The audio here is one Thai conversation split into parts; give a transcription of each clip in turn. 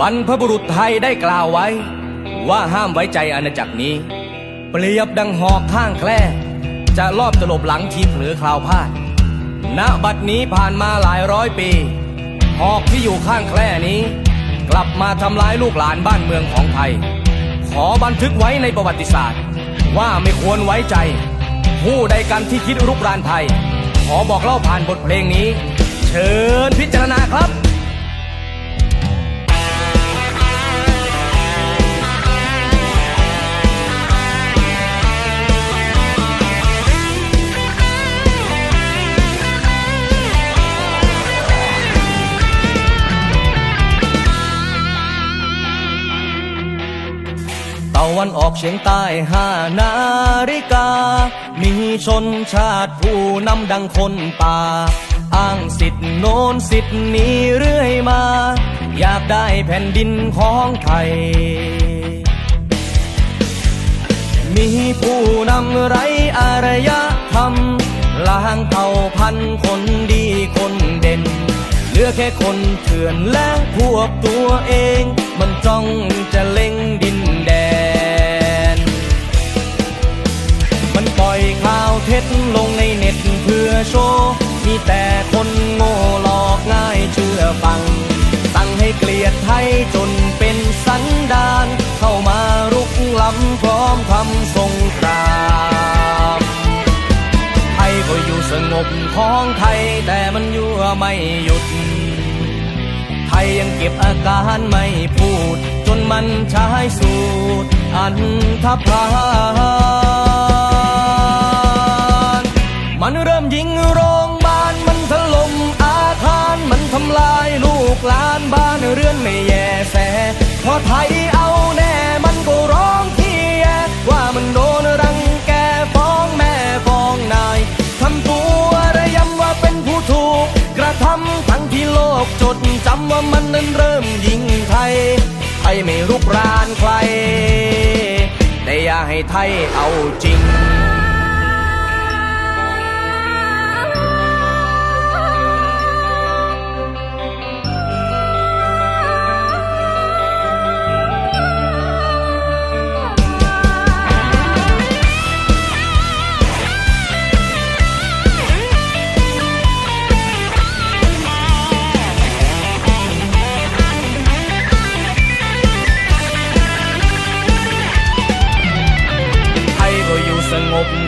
บรรพบุรุษไทยได้กล่าวไว้ ว่าห้ามไว้ใจอาณาจักรนี้ เปรียบดังหอกข้างแคร่จะลอบตลบหลังทีเผลอคราวพลาดณบัดนี้ผ่านมาหลายร้อยปีหอกที่อยู่ข้างแคร่นี้ กลับมาทำร้ายลูกหลานบ้านเมืองของไทย ขอบันทึกไว้ในประวัติศาสตร์ ว่าไม่ควรไว้ใจ ผู้ใดกันที่คิดรุกรานไทย ขอบอกเล่าผ่านบทเพลงนี้ เชิญพิจารณาครับ วันออกเฉียงใต้ห้านาฬิกา มีชนชาติผู้นำดังคนป่า อ้างสิทธิ์โน้นสิทธิ์นี้เรื่อยมา อยากได้แผ่นดินของไทย มีผู้นำไรอารยธรรมล้างเผ่าพันธุ์คนดีคนเด่น เหลือแค่คนเถื่อนและพวกตัวเอง มันจ้องจะเล็ง ลงในเน็ตเพื่อโชว์ มีแต่คนโง่หลอกง่ายเชื่อฟัง สั่งให้เกลียดไทยจนเป็นสันดาน เข้ามารุกล้ำพร้อมทำสงครามไทยก็อยู่สงบของไทยแต่มันยั่วไม่หยุด ไทยยังเก็บอาการไม่พูด จนมันใช้สูตรอันธพา ไทยเอาแน่มันก็ร้องเทียว่ามันโดนรังแกฟ้องแม่ฟ้องนายทำตัวระยำว่าเป็นผู้ถูก กระทำทั้งที่โลกจดจำว่ามันนั้นเริ่มยิงไทย ไทยไม่รุกรานใคร แต่อย่าให้ไทยเอาจริง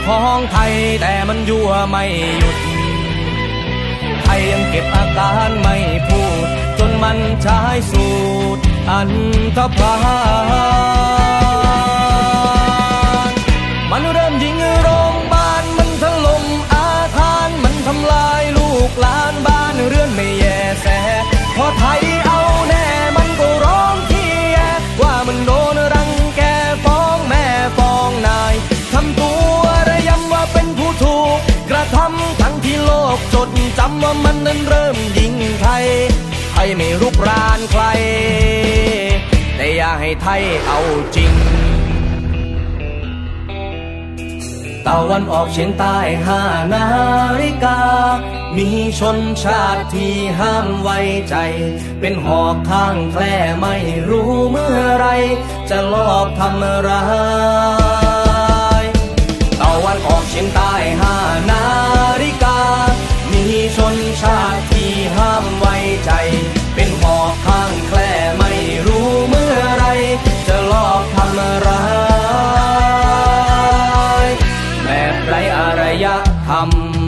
ของไทยแต่มันยั่วไม่หยุด ไทยยังเก็บอาการไม่พูด จนมันใช้สูตร อันธพาลมันเริ่มยิงโรงพยาบาลมันถล่มอาคารมันทำลายลูกหลานบ้านเรือนไม่แยแสพอไทย จำว่ามันนั้นเริ่มยิงไทยไทยไม่รุกรานใคร แต่อย่าให้ไทยเอาจริงตะวันออกเฉียงใต้ห้านาฬิกา มีชนชาติที่ห้ามไว้ใจ เป็นหอกข้างแคร่ไม่รู้เมื่อไร จะลอบทำร้าย come